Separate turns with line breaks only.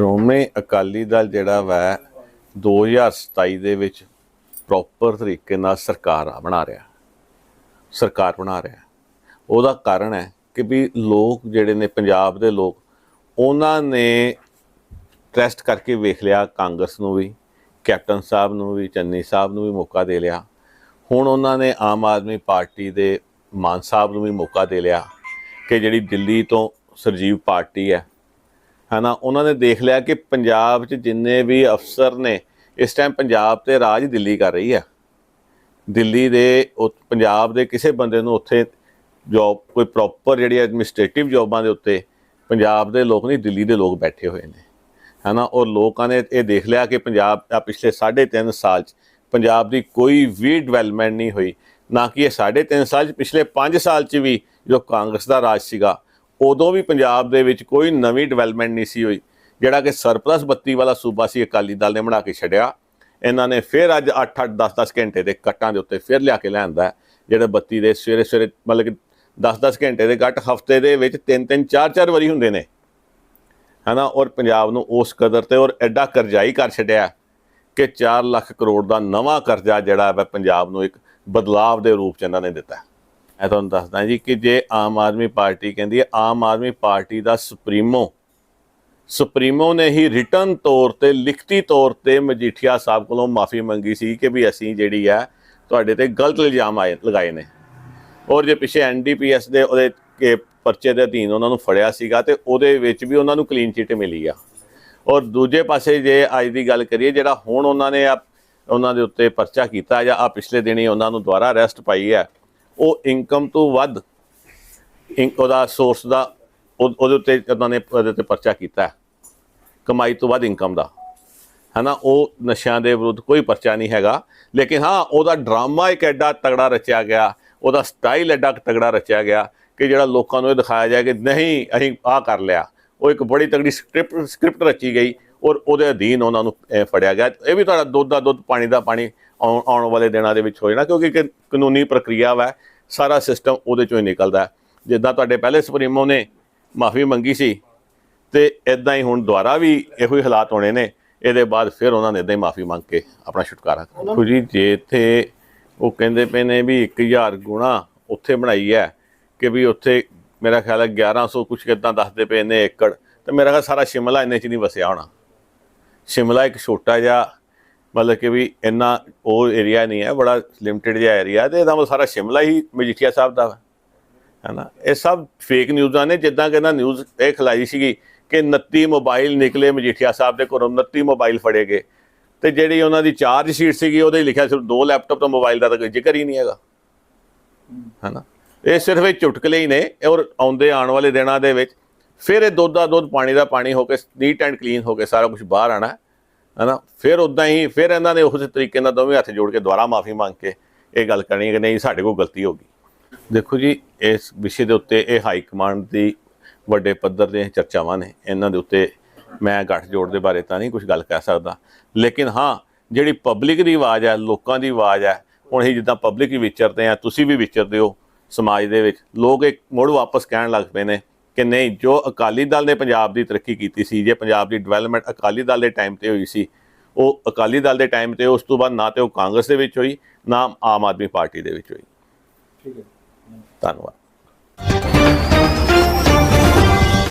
ਸ਼੍ਰੋਮਣੀ ਅਕਾਲੀ ਦਲ ਜਿਹੜਾ ਵਾ 2027 ਦੇ ਵਿੱਚ ਪ੍ਰੋਪਰ ਤਰੀਕੇ ਨਾਲ ਸਰਕਾਰ ਆ ਬਣਾ ਰਿਹਾ। ਸਰਕਾਰ ਬਣਾ ਰਿਹਾ। ਉਹਦਾ ਕਾਰਨ ਹੈ ਕਿ ਵੀ ਲੋਕ ਜਿਹੜੇ ਨੇ, ਪੰਜਾਬ ਦੇ ਲੋਕ, ਉਹਨਾਂ ਨੇ ਟੈਸਟ ਕਰਕੇ ਵੇਖ ਲਿਆ ਕਾਂਗਰਸ ਨੂੰ ਵੀ, ਕੈਪਟਨ ਸਾਹਿਬ ਨੂੰ ਵੀ, ਚੰਨੀ ਸਾਹਿਬ ਨੂੰ ਵੀ ਮੌਕਾ ਦੇ ਲਿਆ। ਹੁਣ ਉਹਨਾਂ ਨੇ ਆਮ ਆਦਮੀ ਪਾਰਟੀ ਦੇ ਮਾਨ ਸਾਹਿਬ ਨੂੰ ਵੀ ਮੌਕਾ ਦੇ ਲਿਆ ਕਿ ਜਿਹੜੀ ਦਿੱਲੀ ਤੋਂ ਸਰਜੀਵ ਪਾਰਟੀ ਹੈ ਹਨਾ, ਉਹਨਾਂ ਨੇ ਦੇਖ ਲਿਆ ਕਿ ਪੰਜਾਬ 'ਚ ਜਿੰਨੇ ਵੀ ਅਫਸਰ ਨੇ, ਇਸ ਟਾਈਮ ਪੰਜਾਬ ਤੇ ਰਾਜ ਦਿੱਲੀ ਕਰ ਰਹੀ ਹੈ। ਦਿੱਲੀ ਦੇ ਉਹ ਪੰਜਾਬ ਦੇ ਕਿਸੇ ਬੰਦੇ ਨੂੰ ਉੱਥੇ ਜੌਬ ਕੋਈ ਪ੍ਰੋਪਰ ਜਿਹੜੀ ਐਡਮਿਨਿਸਟ੍ਰੇਟਿਵ ਜੌਬਾਂ ਦੇ ਉੱਤੇ ਪੰਜਾਬ ਦੇ ਲੋਕ ਨਹੀਂ, ਦਿੱਲੀ ਦੇ ਲੋਕ ਬੈਠੇ ਹੋਏ ਨੇ। ਹਨਾ, ਔਰ ਲੋਕਾਂ ਨੇ ਇਹ ਦੇਖ ਲਿਆ ਕਿ ਪੰਜਾਬ, ਆ ਪਿਛਲੇ 3.5 ਸਾਲ 'ਚ ਪੰਜਾਬ ਦੀ ਕੋਈ ਵੀ ਡਿਵੈਲਪਮੈਂਟ ਨਹੀਂ ਹੋਈ। ਨਾ ਕਿ ਇਹ 3.5 ਸਾਲ 'ਚ, ਪਿਛਲੇ 5 ਸਾਲ 'ਚ ਵੀ ਜੋ ਕਾਂਗਰਸ ਦਾ ਰਾਜ ਸੀਗਾ ਉਦੋਂ ਵੀ ਪੰਜਾਬ ਦੇ ਵਿੱਚ ਕੋਈ ਨਵੀਂ ਡਿਵੈਲਪਮੈਂਟ ਨਹੀਂ ਸੀ ਹੋਈ, ਜਿਹੜਾ ਕਿ ਸਰਪਲਸ ਬੱਤੀ ਵਾਲਾ ਸੂਬਾ ਸੀ, ਅਕਾਲੀ ਦਲ ਨੇ ਬਣਾ ਕੇ ਛੱਡਿਆ। ਇਹਨਾਂ ਨੇ ਫਿਰ ਅੱਜ 8-8 10-10 ਘੰਟੇ ਦੇ ਕੱਟਾਂ ਦੇ ਉੱਤੇ ਫਿਰ ਲਿਆ ਕੇ ਲਿਆਂਦਾ ਜਿਹੜੇ ਬੱਤੀ ਦੇ ਸਵੇਰੇ ਸਵੇਰੇ ਮਤਲਬ ਕਿ 10-10 ਘੰਟੇ ਦੇ ਕੱਟ ਹਫ਼ਤੇ ਦੇ ਵਿੱਚ 3-3 4-4 ਵਾਰੀ ਹੁੰਦੇ ਨੇ। ਹਨਾ, ਔਰ ਪੰਜਾਬ ਨੂੰ ਉਸ ਕਦਰ ਤੇ ਔਰ ਐਡਾ ਕਰਜ਼ਾਈ ਕਰ ਛੱਡਿਆ ਕਿ 4 ਲੱਖ ਕਰੋੜ ਦਾ ਨਵਾਂ ਕਰਜ਼ਾ ਜਿਹੜਾ ਹੈ ਪੰਜਾਬ ਨੂੰ ਇੱਕ ਬਦਲਾਵ ਦੇ ਰੂਪ ਚ ਇਹਨਾਂ ਨੇ ਦਿੱਤਾ ਮੈਂ ਤੁਹਾਨੂੰ ਦੱਸਦਾ ਜੀ ਕਿ ਜੇ ਆਮ ਆਦਮੀ ਪਾਰਟੀ ਕਹਿੰਦੀ ਹੈ, ਆਮ ਆਦਮੀ ਪਾਰਟੀ ਦਾ ਸੁਪਰੀਮੋ ਸੁਪਰੀਮੋ ਨੇ ਹੀ ਰਿਟਰਨ ਤੌਰ ਤੇ, ਲਿਖਤੀ ਤੌਰ ਤੇ ਮਜੀਠੀਆ ਸਾਹਿਬ ਕੋਲੋਂ ਮਾਫੀ ਮੰਗੀ ਸੀ ਕਿ ਵੀ ਅਸੀਂ ਜਿਹੜੀ ਹੈ, ਤੁਹਾਡੇ ਤੇ ਗਲਤ ਇਲਜ਼ਾਮ ਆਏ, ਲਗਾਏ ਨੇ। ਔਰ ਜੇ ਪਿੱਛੇ ਐਨਡੀਪੀਐਸ ਦੇ ਉਹਦੇ ਕੇ ਪਰਚੇ ਦੇ ਅਧੀਨ ਉਹਨਾਂ ਨੂੰ ਫੜਿਆ ਸੀਗਾ ਤੇ ਉਹਦੇ ਵਿੱਚ ਵੀ ਉਹਨਾਂ ਨੂੰ ਕਲੀਨ ਚਿੱਟ ਮਿਲੀ ਆ। ਔਰ ਦੂਜੇ ਪਾਸੇ ਜੇ ਅੱਜ ਦੀ ਗੱਲ ਕਰੀਏ, ਜਿਹੜਾ ਹੁਣ ਉਹਨਾਂ ਨੇ ਉਹਨਾਂ ਦੇ ਉੱਤੇ ਪਰਚਾ ਕੀਤਾ ਜਾਂ ਆ ਪਿਛਲੇ ਦਿਨੀ ਉਹਨਾਂ ਨੂੰ ਦੁਬਾਰਾ ਅਰੈਸਟ ਪਾਈ ਹੈ ਉਹ ਇਨਕਮ ਤੋਂ ਵੱਧ ਇਨ- ਉਹਦਾ ਸੋਰਸ ਦਾ, ਉਹ- ਉਹਦੇ ਉੱਤੇ ਉਹਨਾਂ ਨੇ ਉਹਦੇ ਤੇ ਪਰਚਾ ਕੀਤਾ ਕਮਾਈ ਤੋਂ ਵੱਧ ਇਨਕਮ ਦਾ। ਹਨਾ, ਉਹ ਨਸ਼ਿਆਂ ਦੇ ਵਿਰੁੱਧ ਕੋਈ ਪਰਚਾ ਨਹੀਂ ਹੈਗਾ। ਲੇਕਿਨ ਹਾਂ, ਉਹਦਾ ਡਰਾਮਾ ਇੱਕ ਐਡਾ ਤਗੜਾ ਰਚਿਆ ਗਿਆ। ਉਹਦਾ ਸਟਾਈਲ ਐਡਾ ਤਗੜਾ ਰਚਿਆ ਗਿਆ ਕਿ ਜਿਹੜਾ ਲੋਕਾਂ ਨੂੰ ਇਹ ਦਿਖਾਇਆ ਜਾਏ ਕਿ ਨਹੀਂ, ਅਸੀਂ ਆਹ ਕਰ ਲਿਆ। ਉਹ ਇੱਕ ਬੜੀ ਤਗੜੀ ਸਕ੍ਰਿਪਟ ਸਕ੍ਰਿਪਟ ਰਚੀ ਗਈ ਔਰ ਉਹਦੇ ਅਧੀਨ ਉਹਨਾਂ ਨੂੰ ਫੜਿਆ ਗਿਆ। ਇਹ ਵੀ ਤੁਹਾਡਾ ਦੁੱਧ ਦਾ ਦੁੱਧ, ਪਾਣੀ ਦਾ ਪਾਣੀ ਆਉਣ ਵਾਲੇ ਦਿਨਾਂ ਦੇ ਵਿੱਚ ਹੋ ਜਾਣਾ ਕਿਉਂਕਿ ਕਾਨੂੰਨੀ ਪ੍ਰਕਿਰਿਆ ਵਾ ਸਾਰਾ ਸਿਸਟਮ ਉਹਦੇ ਚੋਂ ਹੀ ਨਿਕਲਦਾ। ਜਿੱਦਾਂ ਤੁਹਾਡੇ ਪਹਿਲੇ ਸੁਪਰੀਮੋ ਨੇ ਮਾਫੀ ਮੰਗੀ ਸੀ ਤੇ ਇਦਾਂ ਹੀ ਹੁਣ ਦੁਬਾਰਾ ਵੀ ਇਹੋ ਹੀ ਹਾਲਾਤ ਹੋਣੇ ਨੇ ਇਹਦੇ ਬਾਅਦ ਫਿਰ ਉਹਨਾਂ ਨੇ ਇਦਾਂ ਹੀ ਮਾਫੀ ਮੰਗ ਕੇ ਆਪਣਾ ਛੁਟਕਾਰਾ ਦੇਖੋ ਜੀ ਜੇ ਇੱਥੇ ਉਹ ਕਹਿੰਦੇ ਪਏ ਨੇ ਵੀ 1000 ਗੁਣਾ ਉੱਥੇ ਬਣਾਈ ਹੈ ਕਿ ਵੀ ਉੱਥੇ ਮੇਰਾ ਖਿਆਲ ਹੈ 1100 ਕੁਛ ਕਿਦਾਂ ਦੱਸਦੇ ਪਏ ਨੇ ਏਕੜ ਤੇ ਮੇਰਾ ਖਿਆਲ ਸਾਰਾ ਸ਼ਿਮਲਾ ਇੰਨੇ ਚ ਨਹੀਂ ਵਸਿਆ ਹੋਣਾ ਸ਼ਿਮਲਾ ਇੱਕ ਛੋਟਾ ਜਿਹਾ ਮਤਲਬ ਕਿ ਵੀ ਇੰਨਾ ਉਹ ਏਰੀਆ ਨਹੀਂ ਹੈ, ਬੜਾ ਲਿਮਟਿਡ ਜਿਹਾ ਏਰੀਆ ਤੇ ਇਹਦਾ ਮਤਲਬ ਸਾਰਾ ਸ਼ਿਮਲਾ ਹੀ ਮਜੀਠੀਆ ਸਾਹਿਬ ਦਾ ਵਾ, ਹੈਨਾ? ਇਹ ਸਭ ਫੇਕ ਨਿਊਜ਼ਾਂ ਨੇ, ਜਿੱਦਾਂ ਕਿ ਨਾ ਨਿਊਜ਼ ਇਹ ਖਲਾਈ ਸੀਗੀ ਕਿ 29 ਮੋਬਾਈਲ ਨਿਕਲੇ ਮਜੀਠੀਆ ਸਾਹਿਬ ਦੇ ਕੋਲੋਂ 29 ਮੋਬਾਈਲ ਫੜੇ ਗਏ। ਤੇ ਜਿਹੜੀ ਉਹਨਾਂ ਦੀ ਚਾਰਜ ਸ਼ੀਟ ਸੀਗੀ, ਉਹਦੇ ਲਿਖਿਆ ਸਿਰਫ ਦੋ ਲੈਪਟਾਪ ਤੇ ਮੋਬਾਈਲ ਦਾ ਤਾਂ ਕੋਈ ਜ਼ਿਕਰ ਹੀ ਨਹੀਂ ਹੈਗਾ। ਹੈਨਾ? ਇਹ ਸਿਰਫ ਇਹ ਚੁਟਕਲੇ ਹੀ ਨੇ ਔਰ ਆਉਂਦੇ ਆਉਣ ਵਾਲੇ ਦਿਨਾਂ ਦੇ ਵਿੱਚ, ਫਿਰ ਇਹ ਦੁੱਧ ਦਾ ਦੁੱਧ, ਪਾਣੀ ਦਾ ਪਾਣੀ ਹੋ ਕੇ ਨੀਟ ਐਂਡ ਕਲੀਨ ਹੋ ਕੇ ਸਾਰਾ ਕੁਝ ਬਾਹਰ ਆਣਾ ਹੈਨਾ? ਫਿਰ ਉਦਾਂ ਹੀ, ਫਿਰ ਇਹਨਾਂ ਨੇ ਉਸੇ ਤਰੀਕੇ ਨਾਲ ਦੋਵੇਂ ਹੱਥ ਜੋੜ ਕੇ ਦੁਬਾਰਾ ਮਾਫੀ ਮੰਗ ਕੇ ਇਹ ਗੱਲ ਕਰਨੀ ਹੈ ਕਿ ਨਹੀਂ, ਸਾਡੇ ਕੋਲ ਗਲਤੀ ਹੋ ਗਈ। ਦੇਖੋ ਜੀ, ਇਸ ਵਿਸ਼ੇ ਦੇ ਉੱਤੇ ਇਹ ਹਾਈ ਕਮਾਂਡ ਦੀ ਵੱਡੇ ਪੱਧਰ ਦੀਆਂ ਚਰਚਾਵਾਂ ਨੇ। ਇਹਨਾਂ ਦੇ ਉੱਤੇ ਮੈਂ ਗੱਠ ਜੋੜ ਦੇ ਬਾਰੇ ਤਾਂ ਨਹੀਂ ਕੁਝ ਗੱਲ ਕਹਿ ਸਕਦਾ। ਲੇਕਿਨ ਹਾਂ, ਜਿਹੜੀ ਪਬਲਿਕ ਦੀ ਆਵਾਜ਼ ਹੈ, ਲੋਕਾਂ ਦੀ ਆਵਾਜ਼ ਹੈ, ਹੁਣ ਅਸੀਂ ਜਿੱਦਾਂ ਪਬਲਿਕ ਹੀ ਵਿਚਰਦੇ ਆ ਤੁਸੀਂ ਵੀ ਵਿਚਰਦੇ ਹੋ ਸਮਾਜ ਦੇ ਵਿੱਚ, ਲੋਕ ਇੱਕ ਮੁੜ ਵਾਪਸ ਕਹਿਣ ਲੱਗ ਪਏ ਨੇ ਕਿ ਨਹੀਂ ਜੋ ਅਕਾਲੀ ਦਲ ਨੇ ਪੰਜਾਬ ਦੀ ਤਰੱਕੀ ਕੀਤੀ ਸੀ ਜੇ ਪੰਜਾਬ ਦੀ ਡਿਵੈਲਪਮੈਂਟ ਅਕਾਲੀ ਦਲ ਦੇ ਟਾਈਮ ਤੇ ਹੋਈ ਸੀ ਉਹ ਅਕਾਲੀ ਦਲ ਦੇ ਟਾਈਮ ਤੇ ਉਸ ਤੋਂ ਬਾਅਦ ਨਾ ਤੇ ਉਹ ਕਾਂਗਰਸ ਦੇ ਵਿੱਚ ਹੋਈ ਨਾ ਆਮ ਆਦਮੀ ਪਾਰਟੀ ਦੇ ਵਿੱਚ ਹੋਈ।
ਠੀਕ ਹੈ।
ਧੰਨਵਾਦ।